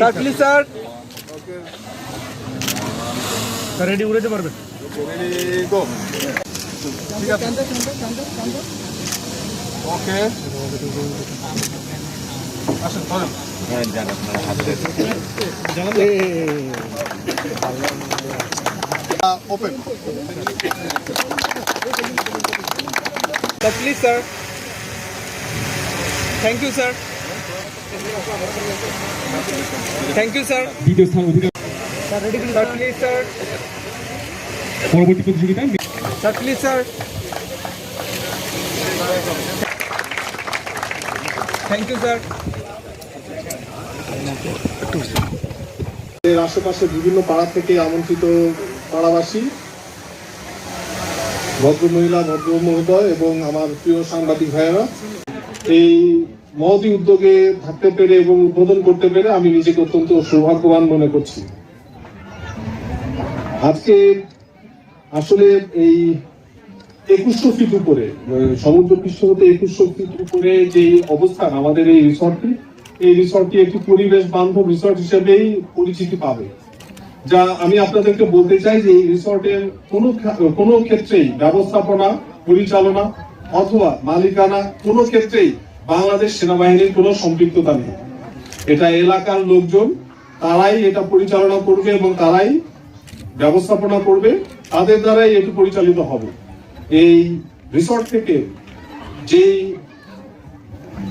Sir please sir. Ready উড়াতে পারবেন? Okay আসেন ধরেন open please sir. Thank you sir thank you sir দ্বিতীয় স্থান অধিকার sir ready sir please sir পরবর্তী প্রতিযোগিতায় sir please sir thank you sir এর আশেপাশে বিভিন্ন পাড়া থেকে আমন্ত্রিত পাড়াবাসী ভদ্র মহিলা ভদ্র মহোদয় এবং আমার প্রিয় সাংবাদিক ভাইয়েরা। এই মহতি উদ্যোগে থাকতে পেরে এবং উদ্বোধন করতে পেরে আমি নিজেকে অত্যন্ত সৌভাগ্যবান মনে করছি। আজকে আসলে এই একুশশো ফিট উপরে সমুদ্র পৃষ্ঠ হতে একুশশো ফিট উপরে যে অবস্থান আমাদের এই রিসর্টটি এই রিসর্টটি একটি পরিবেশ বান্ধব রিসর্ট হিসেবেই পরিচিতি পাবে। যা আমি আপনাদেরকে বলতে চাই যে এই রিসর্টের কোনো কোনো ক্ষেত্রেই ব্যবস্থাপনা, পরিচালনা অথবা মালিকানা কোনো ক্ষেত্রেই বাংলাদেশ সেনাবাহিনীর কোনো সম্পৃক্ততা নেই। এটা এলাকার লোকজন, তারাই এটা পরিচালনা করবে এবং তারাই ব্যবস্থাপনা করবে। তাদের দ্বারাই এটি পরিচালিত হবে। এই রিসর্ট থেকে যেই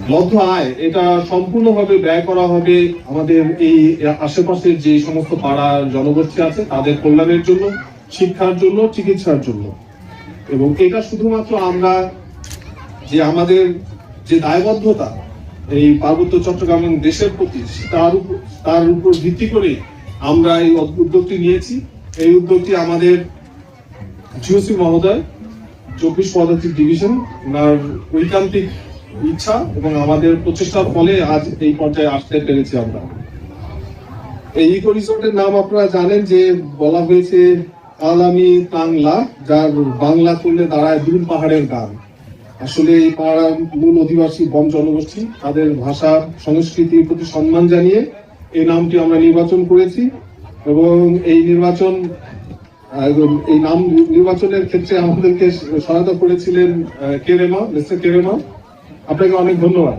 লব্ধ আয়, এটা সম্পূর্ণভাবে ব্যয় করা হবে আমাদের এই আশেপাশের যে সমস্ত পাড়া জনগোষ্ঠী আছে, তাদের কল্যাণের জন্য, শিক্ষার জন্য, চিকিৎসার জন্য। এবং এটা শুধুমাত্র আমরা যে আমাদের যে দায়বদ্ধতা এই পার্বত্য চট্টগ্রাম দেশের প্রতি, তার উপর তার উপর ভিত্তি করে আমরা এই উদ্যোগটি নিয়েছি। এই উদ্যোগটি আমাদের জিওসি মহোদয়, চব্বিশ পদাতিক ডিভিশন, ওনার ঐকান্তিক ইচ্ছা এবং আমাদের প্রচেষ্টার ফলে আজ এই পর্যায়ে আসতে পেরেছি আমরা। এই ইকো রিসোর্টের নাম আপনারা জানেন যে বলা হয়েছে আলামি তাংলা, যার বাংলা করলে দাঁড়ায় দূর পাহাড়ের গান। আসলে এই মূল অধিবাসী বন জনগোষ্ঠী, তাদের ভাষা সংস্কৃতির প্রতি সম্মান জানিয়ে এই নামটি আমরা নির্বাচন করেছি এবং এই নির্বাচন এই নাম নির্বাচনের ক্ষেত্রে আমাদেরকে সহায়তা করেছিলেন কেরেমা, মিস্টার কেরেমা। আপনাকে অনেক ধন্যবাদ।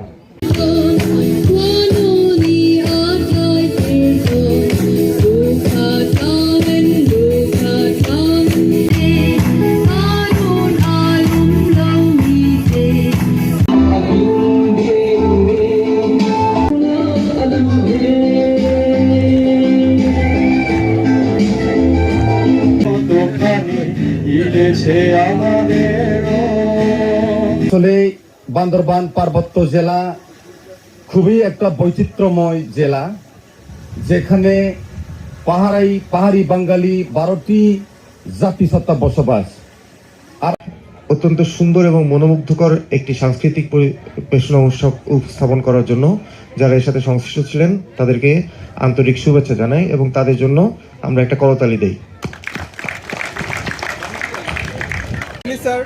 আসলে বান্দরবান পার্বত্য জেলা খুবই একটা বৈচিত্র্যময় জেলা যেখানে পাহাড়ি পাহাড়ি বাঙালি বারোটি জাতিসত্তা বসবাস। আর অত্যন্ত সুন্দর এবং মনোমুগ্ধকর একটি সাংস্কৃতিক পরিবেশনা উৎসব উপস্থাপন করার জন্য যারা এর সাথে সংশ্লিষ্ট ছিলেন তাদেরকে আন্তরিক শুভেচ্ছা জানাই এবং তাদের জন্য আমরা একটা করতালি দেই। স্যার।